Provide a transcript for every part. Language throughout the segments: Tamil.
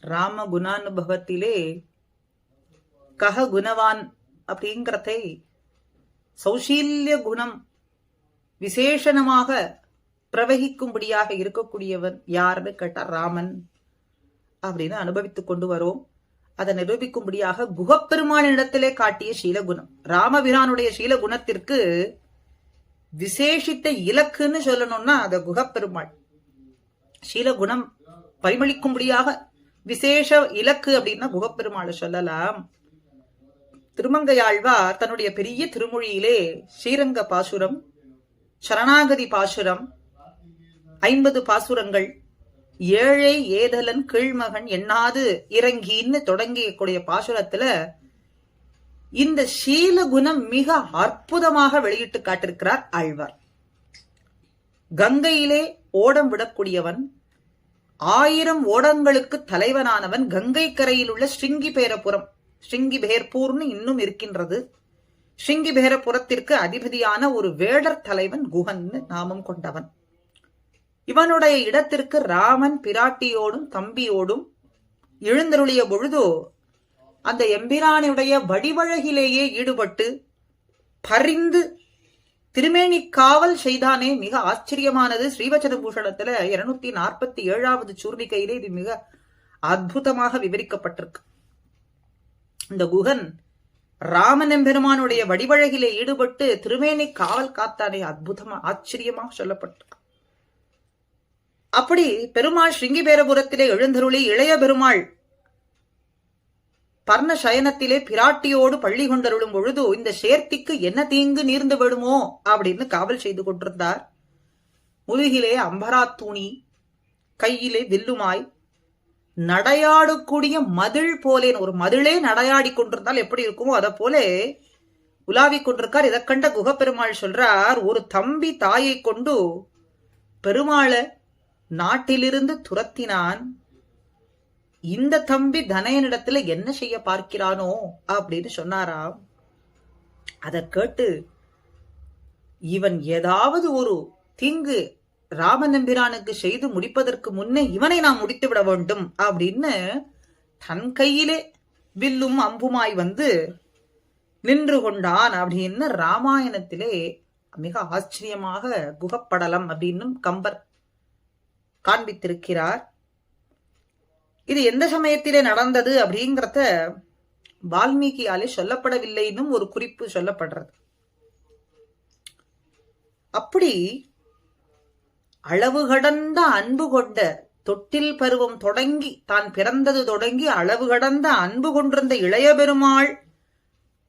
ராம குணானுபவத்திலே கக குணவான் அப்படிங்கிறதை சௌசீல்ய குணம் விசேஷணமாக பிரவகிக்கும்படியாக இருக்கக்கூடியவன் யாருன்னு கேட்டார் ராமன் அப்படின்னு அனுபவித்துக் கொண்டு வரோம். அதை நிரூபிக்கும்படியாக குகப்பெருமானிடத்திலே காட்டிய சீலகுணம் ராமபிரானுடைய சீலகுணத்திற்கு விசேஷித்த இலக்குன்னு சொல்லணும்னா அத குகப்பெருமாள். சீலகுணம் பரிமளிக்கும்படியாக விசேஷ இலக்கு அப்படின்னா குகப்பெருமாளை சொல்லலாம். திருமங்கையாழ்வார் தன்னுடைய பெரிய திருமொழியிலே ஸ்ரீரங்க பாசுரம் சரணாகதி பாசுரம் ஐம்பது பாசுரங்கள் ஏழை ஏதலன் கீழ்மகன் எண்ணாது இறங்கின்னு தொடங்கியக்கூடிய பாசுரத்துல இந்த சீல குணம் மிக அற்புதமாக வெளியிட்டு காட்டிருக்கிறார் ஆழ்வார். கங்கையிலே ஓடம் விடக்கூடியவன் ஆயிரம் ஓடங்களுக்கு தலைவனானவன் கங்கை கரையில் உள்ள ஸ்ருங்கி பேரபுரம் ஸ்ருங்கி பேர்பூர்னு இன்னும் இருக்கின்றது. ஸ்ருங்கி பேரபுரத்திற்கு அதிபதியான ஒரு வேடர் தலைவன் குஹன்னு நாமம் கொண்டவன். இவனுடைய இடத்திற்கு ராமன் பிராட்டியோடும் தம்பியோடும் எழுந்தருளிய பொழுதோ அந்த எம்பிரானுடைய வடிவழகிலேயே ஈடுபட்டு பறிந்து திருமேனி காவல் செய்தானே மிக ஆச்சரியமானது. ஸ்ரீவச்சன பூஷணத்துல இருநூத்தி நாற்பத்தி ஏழாவது சூர்ணிக்கையிலே இது மிக அற்புதமாக விவரிக்கப்பட்டிருக்கு. இந்த குகன் ராமனெம்பெருமானுடைய வடிவழகிலே ஈடுபட்டு திருமேனி காவல் காத்தானே அற்புதமா ஆச்சரியமாக சொல்லப்பட்டிருக்கு. அப்படி பெருமாள் ஸ்ருங்கிபேரபுரத்திலே எழுந்தருளி இளைய பெருமாள் பர்ண சயனத்திலே பிராட்டியோடு பள்ளி கொண்டருளும் பொழுது இந்த சேர்த்திக்கு என்ன தீங்கு நீர்ந்து விடுமோ? அப்படின்னு காவல் செய்து கொண்டிருந்தார். முதுகிலே அம்பராத்தூணி கையிலே வில்லுமாய் நடையாடக்கூடிய மதில் போலேன் ஒரு மதிலே நடையாடி கொண்டிருந்தால் எப்படி இருக்குமோ அதை போல உலாவி கொண்டிருக்கார். இதை கண்ட குகப்பெருமாள் சொல்றார் ஒரு தம்பி தாயை கொண்டு பெருமாளை நாட்டிலிருந்து துரத்தினான். இந்த தம்பி தனையனிடத்துல என்ன செய்ய பார்க்கிறானோ அப்படின்னு சொன்னாராம். அதை கேட்டு இவன் ஏதாவது ஒரு தீங்கு ராமநம்பிரானுக்கு செய்து முடிப்பதற்கு முன்னே இவனை நாம் முடித்து விட வேண்டும் அப்படின்னு தன் கையிலே வில்லும் அம்புமாய் வந்து நின்று கொண்டான் அப்படின்னு ராமாயணத்திலே மிக ஆச்சரியமாக குகப்படலம் அப்படின்னும் கம்பர் காண்பித்திருக்கிறார். இது எந்த சமயத்திலே நடந்தது அப்படிங்கிறத வால்மீகியாலே சொல்லப்படவில்லைன்னு ஒரு குறிப்பு சொல்லப்படுறது. அப்படி அளவு கடந்த அன்பு கொண்ட தொட்டில் பருவம் தொடங்கி தான் பிறந்தது தொடங்கி அளவு கடந்த அன்பு கொண்டிருந்த இளைய பெருமாள்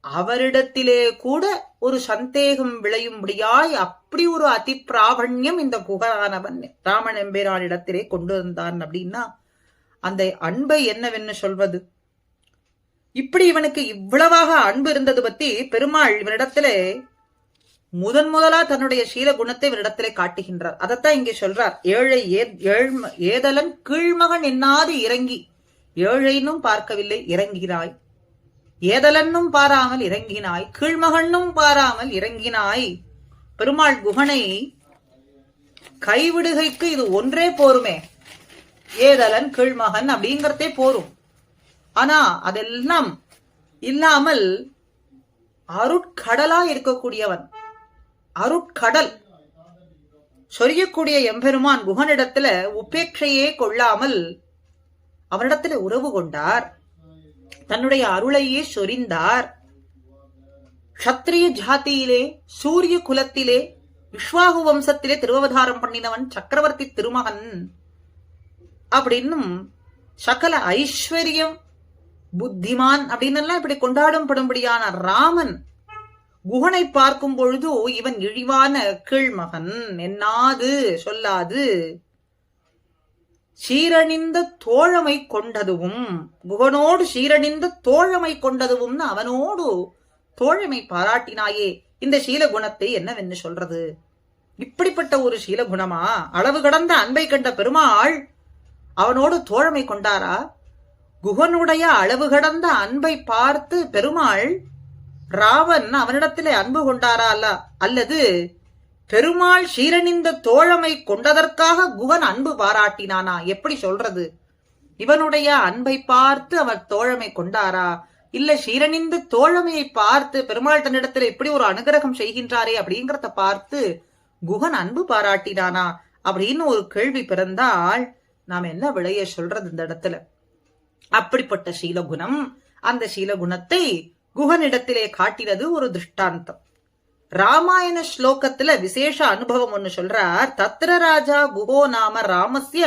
அவரிடத்திலே கூட ஒரு சந்தேகம் விளையும்படியாய் அப்படி ஒரு அதிப்பிராபண்யம் இந்த குகரானவன் ராமன் எம்பேரானிடத்திலே கொண்டு வந்தான் அப்படின்னா அந்த அன்பை என்னவென்னு சொல்வது? இப்படி இவனுக்கு இவ்வளவாக அன்பு இருந்தது பத்தி பெருமாள் இவனிடத்திலே முதன் முதலா தன்னுடைய சீல குணத்தை இவரிடத்திலே காட்டுகின்றார். அதைத்தான் இங்கே சொல்றார். ஏழை ஏதலன் கீழ்மகன் என்னாது இறங்கி? ஏழைனும் பார்க்கவில்லை இறங்கிறாய் ஏதலன்னும் பாராமல் இறங்கினாய். கீழ்மகன்னும் பாராமல் இறங்கினாய். பெருமாள் குகனை கைவிடுகைக்கு இது ஒன்றே போருமே. ஏதலன் கீழ்மகன் அப்படிங்கறதே போரும். ஆனா அதெல்லாம் இல்லாமல் அருட்கடலா இருக்கக்கூடியவன். அருட்கடல். சொரியக்கூடிய எம்பெருமான் குகனிடத்துல உபேட்சையே கொள்ளாமல் அவனிடத்துல உறவு கொண்டார். தன்னுடைய அருளையே சொரிந்தார். சத்திரிய ஜாத்தியிலே சூரிய குலத்திலே விஸ்வாகு வம்சத்திலே திருவவதாரம் பண்ணினவன் சக்கரவர்த்தி திருமகன். அப்படின்னும் சகல ஐஸ்வர்யம் புத்திமான் அப்படின்னு இப்படி கொண்டாடும்படும்படியான ராமன் குகனை பார்க்கும் பொழுது இவன் இழிவான கீழ்மகன் என்னாது சொல்லாது. சீரணிந்த தோழமை கொண்டதுவும் குகனோடு சீரணிந்த தோழமை கொண்டதுவும்னு அவனோடு தோழமை பாராட்டினாயே இந்த சீலகுணத்தை என்னவென்று சொல்றது? இப்படிப்பட்ட ஒரு சீலகுணமா? அளவு கடந்த அன்பை கண்ட பெருமாள் அவனோடு தோழமை கொண்டாரா? குகனுடைய அளவு கடந்த அன்பை பார்த்து பெருமாள் ராவன் அவனிடத்திலே அன்பு கொண்டாரா அல்ல அல்லது பெருமாள் ஷீரனிந்த தோழமை கொண்டதற்காக குகன் அன்பு பாராட்டினானா? எப்படி சொல்றது? இவனுடைய அன்பை பார்த்து அவர் தோழமை கொண்டாரா? இல்ல ஷீரனிந்து தோழமையை பார்த்து பெருமாள் தன்னிடத்துல இப்படி ஒரு அனுகிரகம் செய்கின்றாரே அப்படிங்கறத பார்த்து குகன் அன்பு பாராட்டினானா? அப்படின்னு ஒரு கேள்வி பிறந்தால் நாம் என்ன விளைய சொல்றது இந்த இடத்துல? அப்படிப்பட்ட சீலகுணம் அந்த சீலகுணத்தை குகனிடத்திலே காட்டினது ஒரு திருஷ்டாந்தம். ராமாயண ஸ்லோகத்துல விசேஷ அனுபவம் ஒண்ணு சொல்றார் தத்ர ராஜா குகோ நாம ராமஸ்ய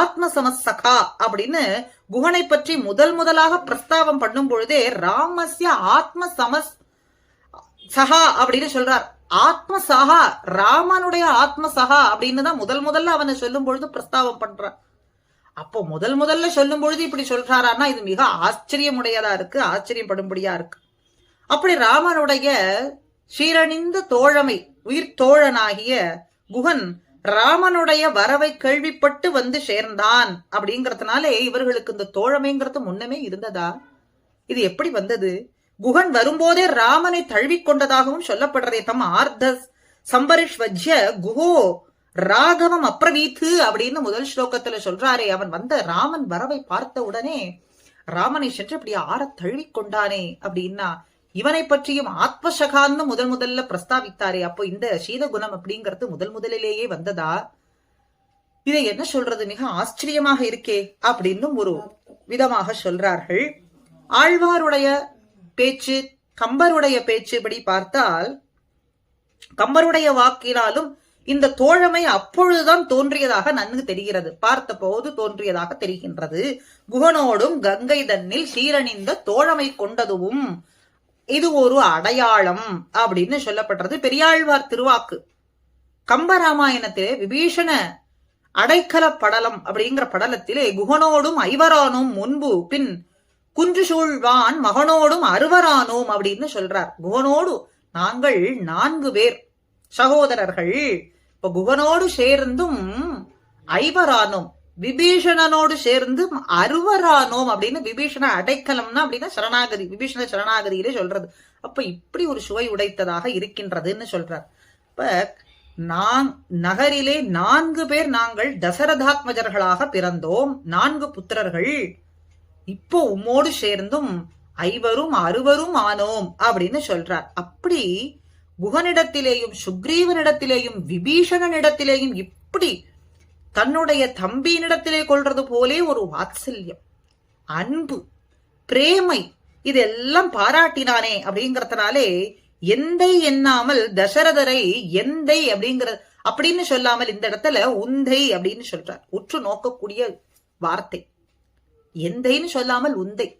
ஆத்மசமசகா அப்படின்னு குகனை பற்றி முதல் முதலாக பிரஸ்தாவம் பண்ணும் பொழுதே ராமசிய ஆத்ம சமஸ் சஹா அப்படின்னு சொல்றார். ஆத்ம சஹா ராமனுடைய ஆத்ம சஹா அப்படின்னு தான் முதல் முதல்ல அவனை சொல்லும் பொழுது பிரஸ்தாவம் பண்றான் அப்போ முதல் முதல்ல சொல்லும் பொழுது இப்படி சொல்றாரான்னா இது மிக ஆச்சரியமுடையதா இருக்கு ஆச்சரியப்படும்படியா இருக்கு. அப்படி ராமனுடைய சீரணிந்த தோழமை உயிர் தோழனாகிய குகன் ராமனுடைய வரவை கேள்விப்பட்டு வந்து சேர்ந்தான் அப்படிங்கறதுனாலே இவர்களுக்கு இந்த தோழமைங்கிறது முன்னமே இருந்ததா? இது எப்படி வந்தது? குகன் வரும்போதே ராமனை தழுவிக்கொண்டதாகவும் சொல்லப்படுறதே தம் ஆர்த சம்பரிஷ்வஜ்ய குஹோ ராகவம் அப்ரவீத்து அப்படின்னு முதல் ஸ்லோகத்துல சொல்றாரே. அவன் வந்த ராமன் வரவை பார்த்த உடனே ராமனை சென்று இப்படி ஆற தழுவிக்கொண்டானே அப்படின்னா இவனை பற்றியும் ஆத்மசகான்னு முதல் முதல்ல பிரஸ்தாவித்தாரே. அப்போ இந்த சீதகுணம் அப்படிங்கிறது முதல் முதலிலேயே வந்ததா? இதை என்ன சொல்றது? மிக ஆச்சரியமாக இருக்கே அப்படின்னு ஒரு விதமாக சொல்றார்கள். ஆழ்வாருடைய பேச்சு கம்பருடைய பேச்சு இப்படி பார்த்தால் கம்பருடைய வாக்கினாலும் இந்த தோழமை அப்பொழுதுதான் தோன்றியதாக நன்கு தெரிகிறது. பார்த்த போது தோன்றியதாக தெரிகின்றது. குகனோடும் கங்கை தன்னில் சீரணிந்த தோழமை கொண்டதுவும் இது ஒரு அடையாளம் அப்படின்னு சொல்லப்படுறது பெரியாழ்வார் திருவாக்கு. கம்பராமாயணத்திலே விபீஷண அடைக்கல படலம் அப்படிங்கிற படலத்திலே குகனோடும் ஐவரானும் முன்பு பின் குன்று சூழ்வான் மகனோடும் அறுவரானோம் அப்படின்னு சொல்றார். குகனோடு நாங்கள் நான்கு பேர் சகோதரர்கள். இப்ப குகனோடு சேர்ந்தும் ஐவரானோம். விபீஷணனோடு சேர்ந்து அறுவரானோம் அப்படின்னு விபீஷண அடைக்கலம்னா அப்படின்னா சரணாகதி விபீஷண சரணாகதியிலே சொல்றது. அப்ப இப்படி ஒரு சுவை உடைத்ததாக இருக்கின்றதுன்னு சொல்றார். இப்ப நான் நகரிலே நான்கு பேர் நாங்கள் தசரதாத்மஜர்களாக பிறந்தோம். நான்கு புத்திரர்கள். இப்போ உம்மோடு சேர்ந்தும் ஐவரும் அறுவரும் ஆனோம் அப்படின்னு சொல்றார். அப்படி குகனிடத்திலேயும் சுக்ரீவனிடத்திலேயும் விபீஷணனிடத்திலேயும் இப்படி தன்னுடைய தம்பியினிடத்திலே கொள்றது போலே ஒரு வாத்சல்யம் அன்பு பிரேமை இதெல்லாம் பாராட்டினானே அப்படிங்கறதுனாலே எந்தை எண்ணாமல் தசரதரை எந்தை அப்படிங்கிற அப்படின்னு சொல்லாமல் இந்த இடத்துல உந்தை அப்படின்னு சொல்றார். உற்று நோக்கக்கூடிய வார்த்தை. எந்தைன்னு சொல்லாமல் உந்தை.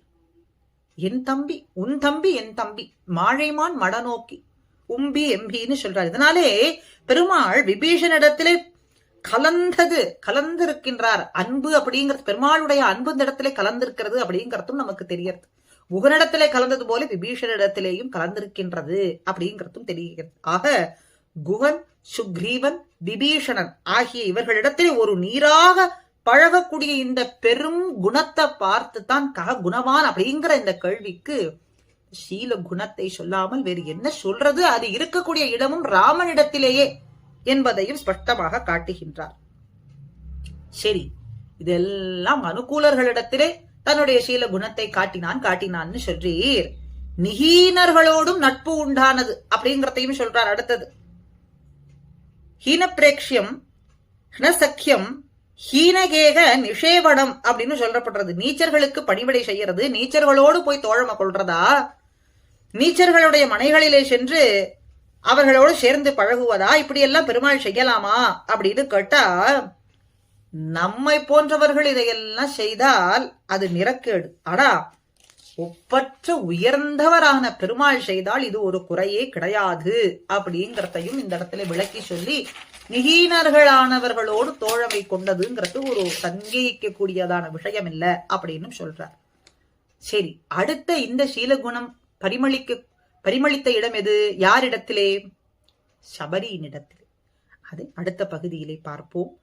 என் தம்பி உன் தம்பி என் தம்பி மாழைமான் மடநோக்கி. உம்பி எம்பின்னு சொல்றார். இதனாலே பெருமாள் விபீஷனிடத்திலே கலந்தது கலந்திருக்கின்றார். அன்பு அப்படிங்கிறது பெருமாளுடைய அன்பு இந்த இடத்திலே கலந்திருக்கிறது அப்படிங்கிறதும் நமக்கு தெரியறது முகனிடத்திலே கலந்தது போல விபீஷனிடத்திலேயும் கலந்திருக்கின்றது அப்படிங்கிறதும் தெரிகிறது. ஆக குகன் சுக்ரீவன் விபீஷணன் ஆகிய இவர்களிடத்திலே ஒரு நீராக பழகக்கூடிய இந்த பெரும் குணத்தை பார்த்து தான் கக குணவான் அப்படிங்கிற இந்த கேள்விக்கு சீல குணத்தை சொல்லாமல் வேறு என்ன சொல்றது? அது இருக்கக்கூடிய இடமும் ராமனிடத்திலேயே என்பதையும் ஸ்பஷ்டமாக காட்டுகின்றார். சரி இதெல்லாம் அனுகூலர்களிடத்திலே தன்னுடைய சீல குணத்தை காட்டினான் காட்டினான்னு சொல்றீர். நிகீனர்களோடும் நட்பு உண்டானது அப்படிங்கிறதையும் சொல்றார் அடுத்தது. ஹீனப்பிரேக்ஷியம் ஹினசக்கியம் ஹீனகேக நிஷேவனம் அப்படின்னு சொல்லப்படுறது. நீச்சர்களுக்கு பணிவிடை செய்யறது நீச்சர்களோடு போய் தோழமை கொள்றதா? நீச்சர்களுடைய மனைகளிலே சென்று அவர்களோடு சேர்ந்து பழகுவதா? இப்படியெல்லாம் பெருமாள் செய்யலாமா? அப்படின்னு கேட்டா நம்மை போன்றவர்கள் இதையெல்லாம் செய்தால் அது நிறக்கேடு. ஆனா ஒப்பற்ற உயர்ந்தவரான பெருமாள் செய்தால் இது ஒரு குறையே கிடையாது அப்படிங்கிறதையும் இந்த இடத்துல விளக்கி சொல்லி நிகீனர்களானவர்களோடு தோழமை கொண்டதுங்கிறது ஒரு சங்கேகிக்க கூடியதான விஷயம் இல்லை அப்படின்னு சொல்றார். சரி அடுத்த இந்த சீலகுணம் பரிமளிக்க பரிமளித்த இடம் எது? யாரிடத்திலே? சபரியினிடத்திலே. அதை அடுத்த பகுதியிலே பார்ப்போம்.